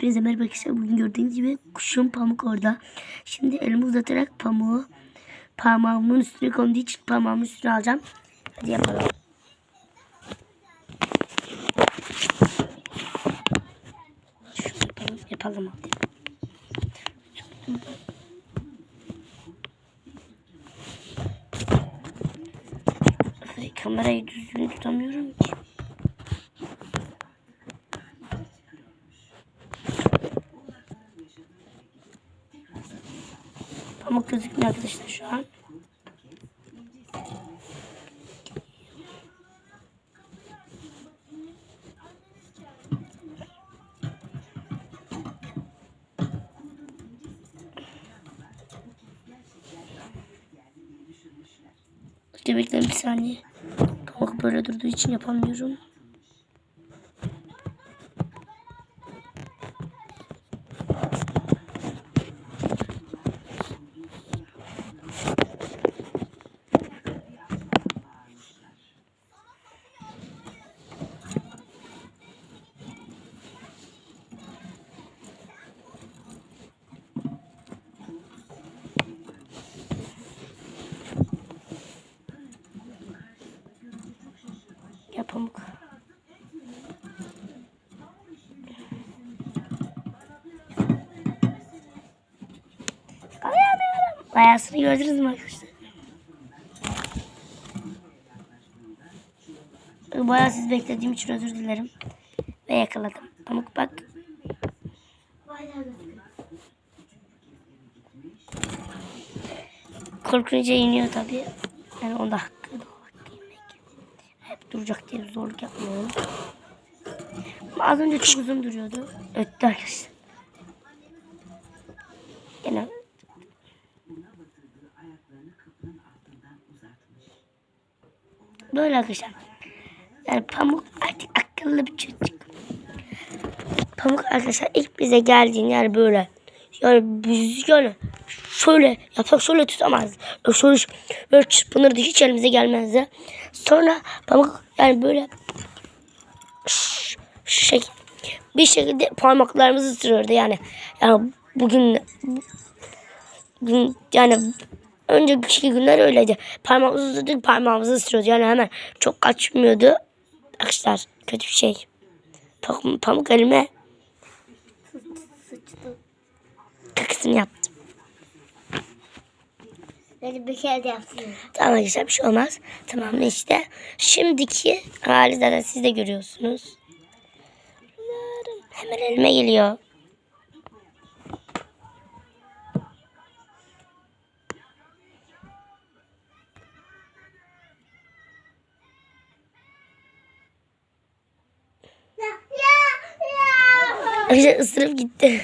Hepinize merhaba arkadaşlar. Bugün gördüğünüz gibi kuşum pamuk orada. Şimdi elimi uzatarak pamuğu parmağımın üstüne konduğu için parmağımın üstüne alacağım. Hadi yapalım. Şunu yapalım. Yapalım hadi. Ay, Kamerayı düzgün tutamıyorum ki. Pamuk gözükmüyor arkadaşlar şu an. Bekleyin bir saniye. Pamuk böyle durduğu için yapamıyorum. Bayasını gördünüz mü arkadaşlar? Bayağı siz beklediğim için özür dilerim. Ve yakaladım. Pamuk bak. Korkunca iniyor tabii. Yani onda hakkı da hakkı yemek. Hep duracak diye zorluk. Ama az önce çok uzun duruyordu. Öttü arkadaşlar. Gene Böyle arkadaşlar. Yani Pamuk artık akıllı bir çocuk. Pamuk arkadaşlar ilk bize geldiğinde yani böyle. Yani biz yani şöyle yapsak şöyle tutamaz. Şöyle, böyle çırpınırdı hiç elimize gelmezdi. Sonra Pamuk yani böyle ş- şey bir şekilde parmaklarımızı ısırıyordu yani. Yani bugün bugün yani önceki günler öyleydi. Parmağımızı ısırdık parmağımızı ısırıyordu. Yani hemen çok kaçmıyordu. Arkadaşlar kötü bir şey. Pamuk, pamuk elime kakısını yaptım. Beni bir kere de yapsın. Tamam arkadaşlar bir şey olmaz. Tamam işte. Şimdiki hali zaten siz de görüyorsunuz. Hemen elime geliyor. Arkadaşlar ısırıp gitti.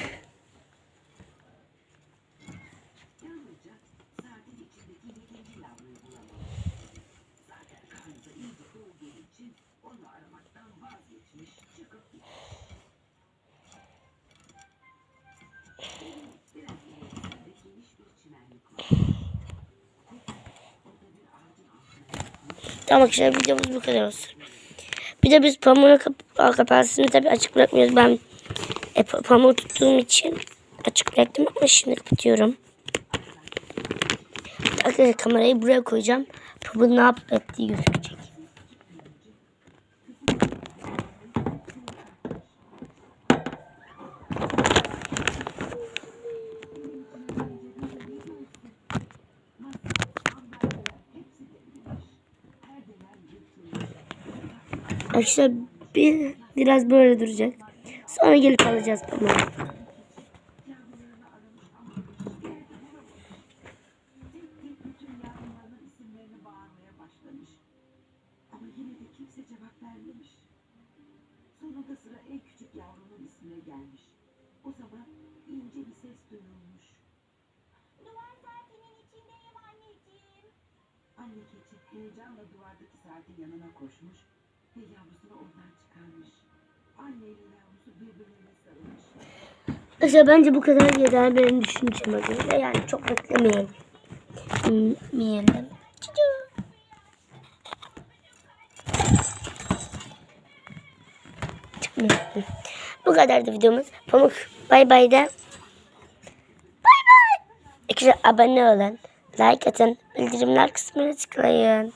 Tamam arkadaşlar videomuz bu kadar olsun. Bir de biz pamuğun kap kapağını tabii açık bırakmıyoruz. Ben e, pa- pamuğu tuttuğum için açık bıraktım ama şimdi kapatıyorum. Arkadaşlar kamerayı buraya koyacağım. Pamuğun ne yapıp ettiği gözükecek. Arkadaşlar bir, biraz böyle duracak. Sonra gelip alacağız keçi heyecanla duvardaki saatin yanına koşmuş ve yavrusunu oradan çıkarmış. Arkadaşlar bence bu kadar yeter benim düşünceme göre. Yani çok beklemeyelim. Meyelim. Çıkmıyor. Bu kadardı videomuz. Pamuk bay bay de. Bay bay. İkisi abone olun. Like atın. Bildirimler kısmına tıklayın.